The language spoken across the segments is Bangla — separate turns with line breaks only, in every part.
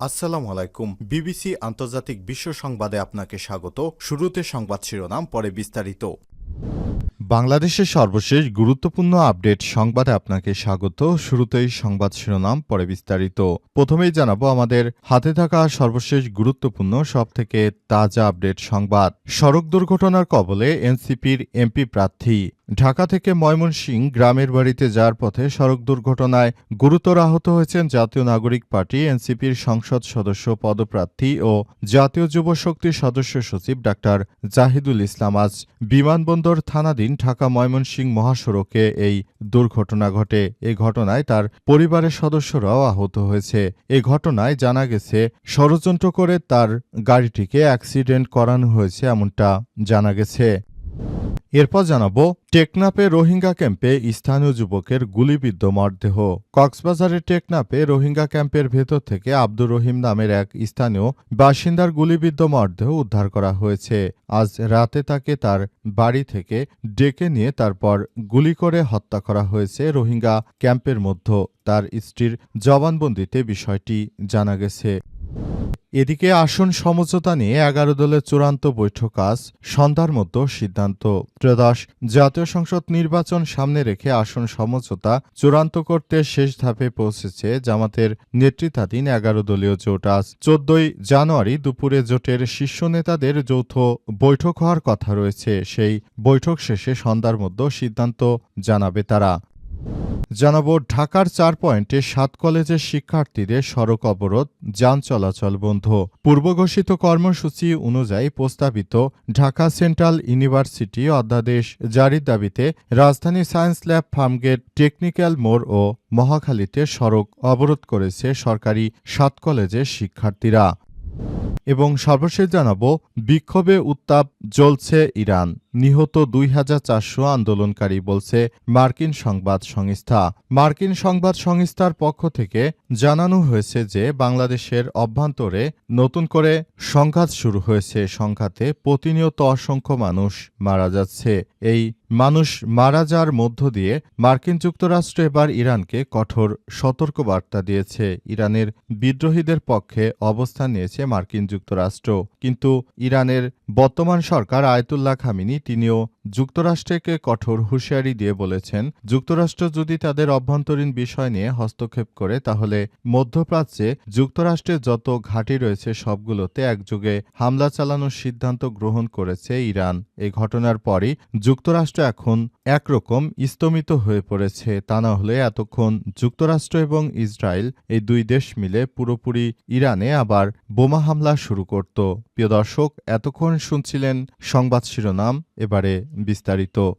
আসসালামু আলাইকুম। বিবিসি আন্তর্জাতিক বিশ্ব সংবাদে আপনাকে স্বাগত। শুরুতে সংবাদ শিরোনাম, পরে বিস্তারিত। বাংলাদেশের সর্বশেষ গুরুত্বপূর্ণ আপডেট সংবাদে আপনাকে স্বাগত। শুরুতেই সংবাদ শিরোনাম, পরে বিস্তারিত। প্রথমেই জানাব আমাদের হাতে থাকা সর্বশেষ গুরুত্বপূর্ণ সব থেকে তাজা আপডেট সংবাদ। সড়ক দুর্ঘটনার কবলে এনসিপির এমপি প্রার্থী ঢাকা থেকে ময়মনসিংহ গ্রামের বাড়িতে যাওয়ার পথে সড়ক দুর্ঘটনায় গুরুতর আহত হয়েছেন জাতীয় নাগরিক পার্টি, এনসিপির সংসদ সদস্য, পদপ্রার্থী ও জাতীয় যুব শক্তির সদস্য সচিব ডাক্তার জাহিদুল ইসলাম আজ বিমানবন্দর থানাধীন ঢাকা ময়মনসিংহ মহাসড়কে এই দুর্ঘটনা ঘটে। এ ঘটনায় তার পরিবারের সদস্যরাও আহত হয়েছে। এ ঘটনায় জানা গেছে, ষড়যন্ত্র করে তার গাড়িটিকে অ্যাক্সিডেন্ট করানো হয়েছে এমনটা জানা গেছে। এরপর জানাব টেকনাপে রোহিঙ্গা ক্যাম্পে স্থানীয় যুবকের গুলিবিদ্ধ মরদেহ। কক্সবাজারের টেকনাপে রোহিঙ্গা ক্যাম্পের ভেতর থেকে আব্দুর রহিম নামের এক স্থানীয় বাসিন্দার গুলিবিদ্ধ মরদেহ উদ্ধার করা হয়েছে। আজ রাতে তাকে তার বাড়ি থেকে ডেকে নিয়ে তারপর গুলি করে হত্যা করা হয়েছে রোহিঙ্গা ক্যাম্পের মধ্যে। তার স্ত্রীর জবানবন্দিতে বিষয়টি জানা গেছে। এদিকে আসন সমঝোতা নিয়ে এগারো দলের চূড়ান্ত বৈঠক আজ। সন্ধ্যার মধ্যে সিদ্ধান্ত। ত্রয়োদশ জাতীয় সংসদ নির্বাচন সামনে রেখে আসন সমঝোতা চূড়ান্ত করতে শেষ ধাপে পৌঁছেছে জামাতের নেতৃত্বাধীন এগারো দলীয় জোট। আজ চোদ্দই জানুয়ারি দুপুরে জোটের শীর্ষ নেতাদের যৌথ বৈঠক হওয়ার কথা রয়েছে। সেই বৈঠক শেষে সন্ধ্যার মধ্যে সিদ্ধান্ত জানাবে তারা। জানাব, ঢাকার চার পয়েন্টে সাত কলেজের শিক্ষার্থীদের সড়ক অবরোধ, যান চলাচল বন্ধ। পূর্বঘোষিত কর্মসূচি অনুযায়ী প্রস্তাবিত ঢাকা সেন্ট্রাল ইউনিভার্সিটি অধ্যাদেশ জারির দাবিতে রাজধানী সায়েন্স ল্যাব ফার্মগেট, টেকনিক্যাল মোড় ও মহাখালীতে সড়ক অবরোধ করেছে সরকারি সাত কলেজের শিক্ষার্থীরা। এবং সর্বশেষ জানাব, বিক্ষোভে উত্তাপ জ্বলছে ইরান। নিহত দুই হাজার চারশো আন্দোলনকারী বলছে মার্কিন সংবাদ সংস্থা। মার্কিন সংবাদ সংস্থার পক্ষ থেকে জানানো হয়েছে যে বাংলাদেশের অভ্যন্তরে নতুন করে সংঘাত শুরু হয়েছে। সংঘাতে প্রতিনিয়ত অসংখ্য মানুষ মারা যাচ্ছে। এই মানুষ মারা যাওয়ার মধ্য দিয়ে মার্কিন যুক্তরাষ্ট্র এবার ইরানকে কঠোর সতর্কবার্তা দিয়েছে। ইরানের বিদ্রোহীদের পক্ষে অবস্থান নিয়েছে মার্কিন যুক্তরাষ্ট্র। কিন্তু ইরানের বর্তমান সরকার আয়তুল্লাহ খামিনি তিনিও যুক্তরাষ্ট্রকে কঠোর হুঁশিয়ারি দিয়ে বলেছেন, যুক্তরাষ্ট্র যদি তাদের অভ্যন্তরীণ বিষয় নিয়ে হস্তক্ষেপ করে, তাহলে মধ্যপ্রাচ্যে যুক্তরাষ্ট্রের যত ঘাঁটি রয়েছে সবগুলোতে একযোগে হামলা চালানোর সিদ্ধান্ত গ্রহণ করেছে ইরান। এই ঘটনার পরই যুক্তরাষ্ট্র এখন একরকম স্তমিত হয়ে পড়েছে। তা না হলে এতক্ষণ যুক্তরাষ্ট্র এবং ইসরায়েল এই দুই দেশ মিলে পুরোপুরি ইরানে আবার বোমা হামলা শুরু করত। প্রিয় দর্শক, এতক্ষণ শুনছিলেন সংবাদ শিরোনাম, এবারে ビスタリと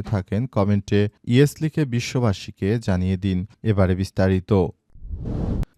থাকেন কমেন্টে ইয়েস লিখে বিশ্ববাসীকে জানিয়ে দিন এবারে বিস্তারিত।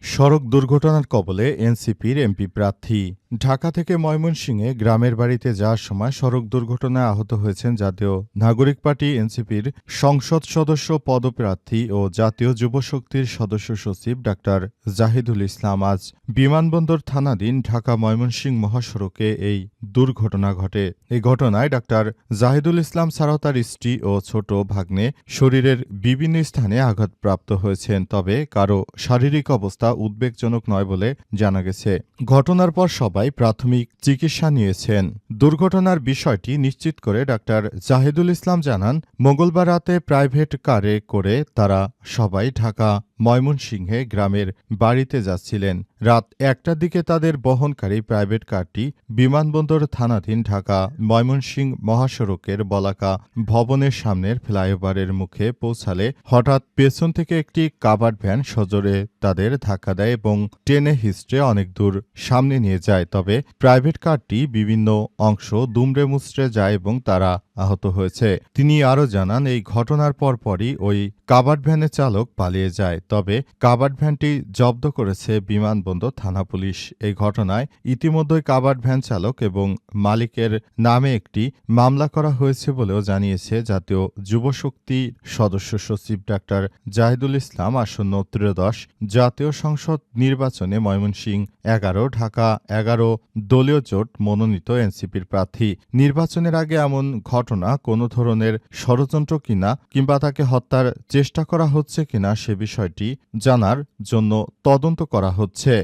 সড়ক দুর্ঘটনার কবলে এনসিপির এমপি প্রার্থী। ঢাকা থেকে ময়মনসিংহে গ্রামের বাড়িতে যাওয়ার সময় সড়ক দুর্ঘটনায় আহত হয়েছেন জাতীয় নাগরিক পার্টি এনসিপির সংসদ সদস্য, পদপ্রার্থী ও জাতীয় যুবশক্তির সদস্য সচিব ডাক্তার জাহিদুল ইসলাম আজ বিমানবন্দর থানাধীন ঢাকা ময়মনসিংহ মহাসড়কে এই দুর্ঘটনা ঘটে। এই ঘটনায় ডাক্তার জাহিদুল ইসলাম ছাড়াও তার স্ত্রী ও ছোট ভাগ্নে শরীরের বিভিন্ন স্থানে আঘাতপ্রাপ্ত হয়েছেন, তবে কারও শারীরিক অবস্থা উদ্বেগজনক নয় বলে জানা গেছে। ঘটনার পর সবাই প্রাথমিক চিকিৎসা নিয়েছেন। দুর্ঘটনার বিষয়টি নিশ্চিত করে ডাক্তার জাহিদুল ইসলাম জানান, মঙ্গলবার রাতে প্রাইভেট কারে করে তারা সবাই ঢাকা ময়মনসিংহে গ্রামের বাড়িতে যাচ্ছিলেন। রাত একটার দিকে তাদের বহনকারী প্রাইভেট কারটি বিমানবন্দর থানাধীন ঢাকা ময়মনসিংহ মহাসড়কের বলাকা ভবনের সামনের ফ্লাইওভারের মুখে পৌঁছালে হঠাৎ পেছন থেকে একটি কাভার্ড ভ্যান সজোরে তাদের ধাক্কা দেয় এবং টেনে হিস্ট্রে অনেক দূর সামনে নিয়ে যায়। তবে প্রাইভেট কারটি বিভিন্ন অংশ দুমড়ে মুচড়ে যায় এবং তারা আহত হয়েছে। তিনি আরও জানান, এই ঘটনার পরপরই ওই কাবার্ড ভ্যানের চালক পালিয়ে যায়। তবে কাবার্ড ভ্যানটি জব্দ করেছে বিমানবন্দর থানা পুলিশ। এই ঘটনায় ইতিমধ্যেই কাবার্ড ভ্যান চালক এবং মালিকের নামে একটি মামলা করা হয়েছে বলেও জানিয়েছে জাতীয় যুবশক্তি সদস্য সচিব ডাক্তার জাহিদুল ইসলাম। আসন্ন ত্রয়োদশ জাতীয় সংসদ নির্বাচনে ময়মনসিংহ এগারো, ঢাকা এগারো, দলীয় জোট মনোনীত এনসিপির প্রার্থী। নির্বাচনের আগে এমন ঘটনা কোনো ধরনের ষড়যন্ত্র কিনা কিংবা তাকে হত্যার চেষ্টা করা হচ্ছে কিনা সে বিষয়টি জানার জন্য তদন্ত করা হচ্ছে।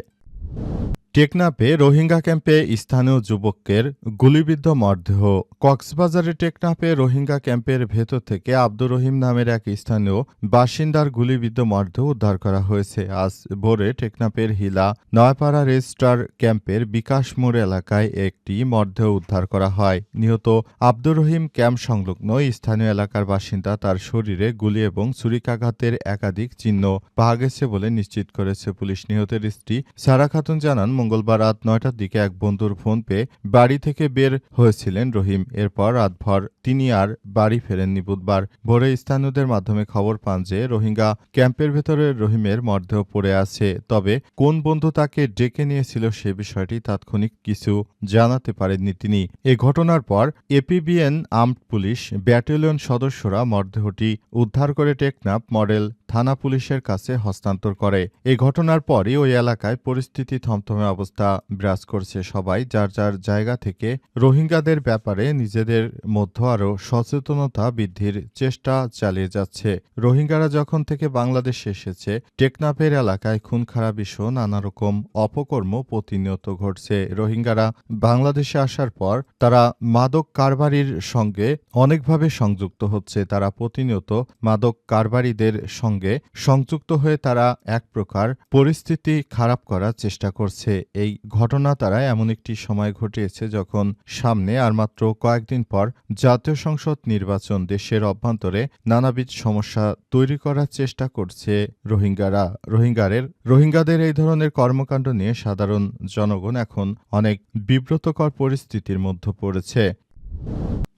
টেকনাপে রোহিঙ্গা ক্যাম্পে স্থানীয় যুবকের গুলিবিদ্ধ মরদেহ। কক্সবাজারের টেকনাপে রোহিঙ্গা ক্যাম্পের ভেতর থেকে আব্দুর রহিম নামের এক স্থানীয় বাসিন্দার গুলিবিদ্ধ মরদেহ উদ্ধার করা হয়েছে। আজ ভোরে টেকনাপের হিলা নয়াপাড়া রেজিস্ট্রার ক্যাম্পের বিকাশ মোড় এলাকায় একটি মরদেহ উদ্ধার করা হয়। নিহত আব্দুর রহিম ক্যাম্প সংলগ্ন স্থানীয় এলাকার বাসিন্দা তার শরীরে গুলি এবং ছুরিকাঘাতের একাধিক চিহ্ন পাওয়া গেছে বলে নিশ্চিত করেছে পুলিশ। নিহতের স্ত্রী সারা খাতুন জানান মঙ্গলবার রাত নয়টার দিকে এক বন্ধুর ফোন পেয়ে বাড়ি থেকে বের হয়েছিলেন রহিম। এরপর রাতভর তিনি আর বাড়ি ফেরেননি। বুধবার ভোরে স্থানীয়দের মাধ্যমে খবর পান যে রোহিঙ্গা ক্যাম্পের ভেতরে রহিমের মরদেহ পড়ে আছে। তবে কোন বন্ধু তাকে ডেকে নিয়েছিল সে বিষয়টি তাৎক্ষণিক কিছু জানাতে পারেননি তিনি। এ ঘটনার পর এপিবিএন আর্মড পুলিশ ব্যাটালিয়ন সদস্যরা মরদেহটি উদ্ধার করে টেকনাফ মডেল থানা পুলিশের কাছে হস্তান্তর করে। এই ঘটনার পরই ওই এলাকায় পরিস্থিতি থমথমে অবস্থা বিরাজ করছে সবাই, যার যার জায়গা থেকে রোহিঙ্গাদের ব্যাপারে নিজেদের মধ্যে আরও সচেতনতা বৃদ্ধির চেষ্টা চালিয়ে যাচ্ছে। রোহিঙ্গারা যখন থেকে বাংলাদেশে এসেছে, টেকনাফের এলাকায় খুন খারাপি সহ নানা রকম অপকর্ম প্রতিনিয়ত ঘটছে। রোহিঙ্গারা বাংলাদেশে আসার পর তারা মাদক কারবারির সঙ্গে অনেকভাবে সংযুক্ত হচ্ছে। তারা প্রতিনিয়ত মাদক কারবারিদের সঙ্গে সংযুক্ত হয়ে তারা এক প্রকার পরিস্থিতি খারাপ করার চেষ্টা করছে। এই ঘটনা তারা এমন একটি সময় ঘটিয়েছে যখন সামনে আর মাত্র কয়েকদিন পর জাতীয় সংসদ নির্বাচন দেশের অভ্যন্তরে নানাবিধ সমস্যা তৈরি করার চেষ্টা করছে রোহিঙ্গারা। রোহিঙ্গারের, রোহিঙ্গাদের এই ধরনের কর্মকাণ্ড নিয়ে সাধারণ জনগণ এখন অনেক বিব্রতকর পরিস্থিতির মধ্যে পড়েছে।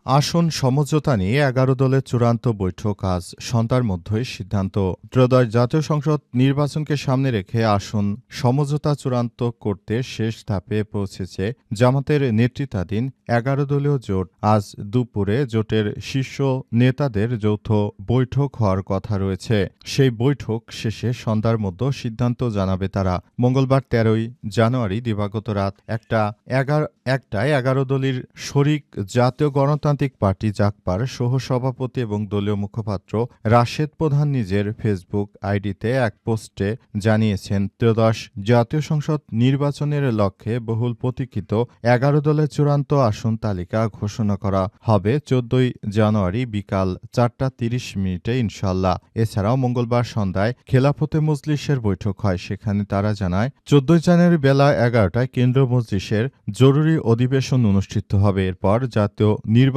আসন সমঝোতা নিয়ে এগারো দলের চূড়ান্ত বৈঠক আজ সন্ধ্যার মধ্যেই সিদ্ধান্ত। ত্রয়োদশ জাতীয় সংসদ নির্বাচনকে সামনে রেখে আসন সমঝোতা চূড়ান্ত করতে শেষ ধাপে পৌঁছেছে জামাতের নেতৃত্বাধীন এগারো দলীয় জোট। আজ দুপুরে জোটের শীর্ষ নেতাদের যৌথ বৈঠক হওয়ার কথা রয়েছে। সেই বৈঠক শেষে সন্ধ্যার মধ্যে সিদ্ধান্ত জানাবে তারা। মঙ্গলবার তেরোই জানুয়ারি দিবাগত রাত একটা এগারো, একটায় এগারো দলীর শরিক জাতীয় গণতান্ত্রিক পার্টি জাকপার সহ সভাপতি এবং দলীয় মুখপাত্র রাশেদ প্রধান নিজের ফেসবুক আইডিতে এক পোস্টে জানিয়েছেন, ত্রয়োদশ জাতীয় সংসদ নির্বাচনের লক্ষ্যে বহুল প্রতীক্ষিত এগারো দলের চূড়ান্ত আসন তালিকা ঘোষণা করা হবে চোদ্দই জানুয়ারি বিকাল চারটা তিরিশ মিনিটে ইনশাল্লাহ এছাড়াও মঙ্গলবার সন্ধ্যায় খেলাফতে মজলিসের বৈঠক হয়, সেখানে তারা জানায়, চোদ্দই জানুয়ারি বেলা এগারোটায় কেন্দ্র মজলিসের জরুরি অধিবেশন অনুষ্ঠিত হবে। এরপর জাতীয়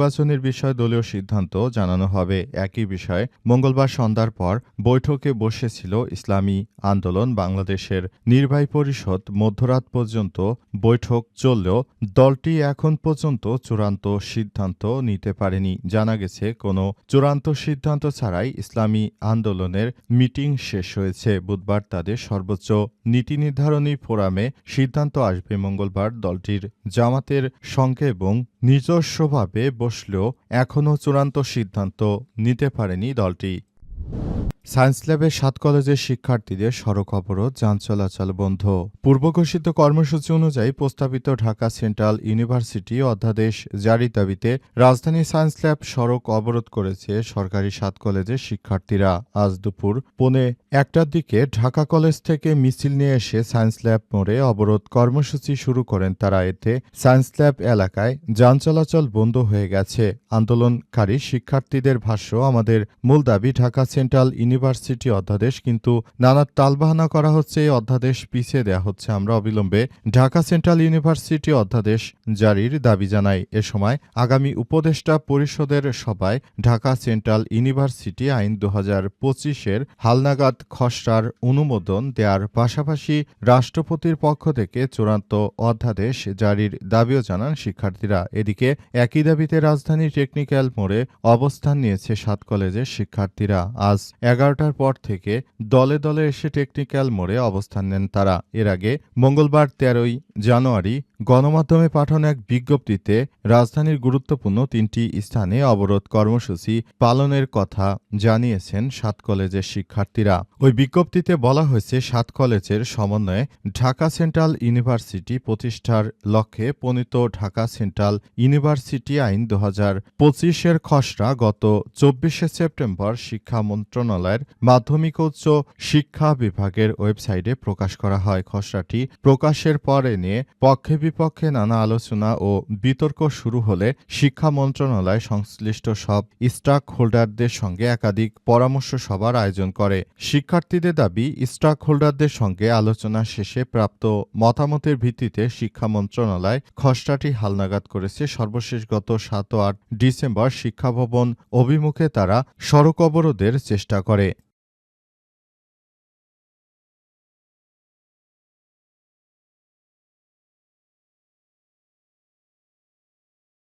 নির্বাচনের বিষয়ে দলীয় সিদ্ধান্ত জানানো হবে। একই বিষয়ে মঙ্গলবার সন্ধ্যার পর বৈঠকে বসেছিল ইসলামী আন্দোলন বাংলাদেশের নির্বাহী পরিষদ। মধ্যরাত পর্যন্ত বৈঠক চললেও দলটি এখন পর্যন্ত চূড়ান্ত সিদ্ধান্ত নিতে পারেনি। জানা গেছে, কোনো চূড়ান্ত সিদ্ধান্ত ছাড়াই ইসলামী আন্দোলনের মিটিং শেষ হয়েছে। বুধবার তাদের সর্বোচ্চ নীতি নির্ধারণী ফোরামে সিদ্ধান্ত আসবে। মঙ্গলবার দলটির জামাতের সঙ্গে এবং নিজস্বভাবে বসলেও এখনও চূড়ান্ত সিদ্ধান্ত নিতে পারেনি দলটি। সায়েন্স ল্যাবের সাত কলেজের শিক্ষার্থীদের সড়ক অবরোধ, যান চলাচল বন্ধ। পূর্বঘোষিত কর্মসূচি অনুযায়ী প্রস্তাবিত ঢাকা সেন্ট্রাল ইউনিভার্সিটি অধ্যাদেশ জারি দাবিতে রাজধানী সায়েন্স ল্যাব সড়ক অবরোধ করেছে সরকারি সাত কলেজের শিক্ষার্থীরা। আজ দুপুর পৌনে একটার দিকে ঢাকা কলেজ থেকে মিছিল নিয়ে এসে সায়েন্স ল্যাব মোড়ে অবরোধ কর্মসূচি শুরু করেন তারা। এতে সায়েন্স ল্যাব এলাকায় যান চলাচল বন্ধ হয়ে গেছে। আন্দোলনকারী শিক্ষার্থীদের ভাষ্য, আমাদের মূল দাবি ঢাকা সেন্ট্রাল ইউনিভার্সিটি ইউনিভার্সিটি অধ্যাদেশ, কিন্তু নানা তালবাহানা করা হচ্ছে, এই অধ্যাদেশ পিছিয়ে দেওয়া হচ্ছে। আমরা অবিলম্বে ঢাকা সেন্ট্রাল ইউনিভার্সিটি অধ্যাদেশ জারির দাবি জানাই। এ সময় আগামী উপদেষ্টা পরিষদের সভায় ঢাকা সেন্ট্রাল ইউনিভার্সিটি আইন দু হাজার পঁচিশের হালনাগাদ খসড়ার অনুমোদন দেওয়ার পাশাপাশি রাষ্ট্রপতির পক্ষ থেকে চূড়ান্ত অধ্যাদেশ জারির দাবিও জানান শিক্ষার্থীরা। এদিকে একই দাবিতে রাজধানী টেকনিক্যাল মোড়ে অবস্থান নিয়েছে সাত কলেজের শিক্ষার্থীরা। আজ এগারোটার পর থেকে দলে দলে এসে টেকনিক্যাল মোড়ে অবস্থান নেন তারা। এর আগে মঙ্গলবার তেরোই জানুয়ারি গণমাধ্যমে পাঠানো এক বিজ্ঞপ্তিতে রাজধানীর গুরুত্বপূর্ণ তিনটি স্থানে অবরোধ কর্মসূচি পালনের কথা জানিয়েছেন সাত কলেজের শিক্ষার্থীরা। ওই বিজ্ঞপ্তিতে বলা হয়েছে, সাত কলেজের সমন্বয়ে ঢাকা সেন্ট্রাল ইউনিভার্সিটি প্রতিষ্ঠার লক্ষ্যে প্রণীত ঢাকা সেন্ট্রাল ইউনিভার্সিটি আইন দু হাজার পঁচিশের খসড়া গত চব্বিশে সেপ্টেম্বর শিক্ষা মন্ত্রণালয়ের মাধ্যমিক উচ্চ শিক্ষা বিভাগের ওয়েবসাইটে প্রকাশ করা হয়। খসড়াটি প্রকাশের পরে নিয়ে পক্ষে বিপক্ষে নানা আলোচনা ও বিতর্ক শুরু হলে শিক্ষা মন্ত্রণালয় সংশ্লিষ্ট সব স্টাক হোল্ডারদের সঙ্গে একাধিক পরামর্শ সভার আয়োজন করে। শিক্ষার্থীদের দাবি স্টাক হোল্ডারদের সঙ্গে আলোচনা শেষে প্রাপ্ত মতামতের ভিত্তিতে শিক্ষা মন্ত্রণালয় খসড়াটি হালনাগাদ করেছে। সর্বশেষ গত সাত ও আট ডিসেম্বর শিক্ষা ভবন অভিমুখে তারা সড়ক অবরোধের চেষ্টা করে।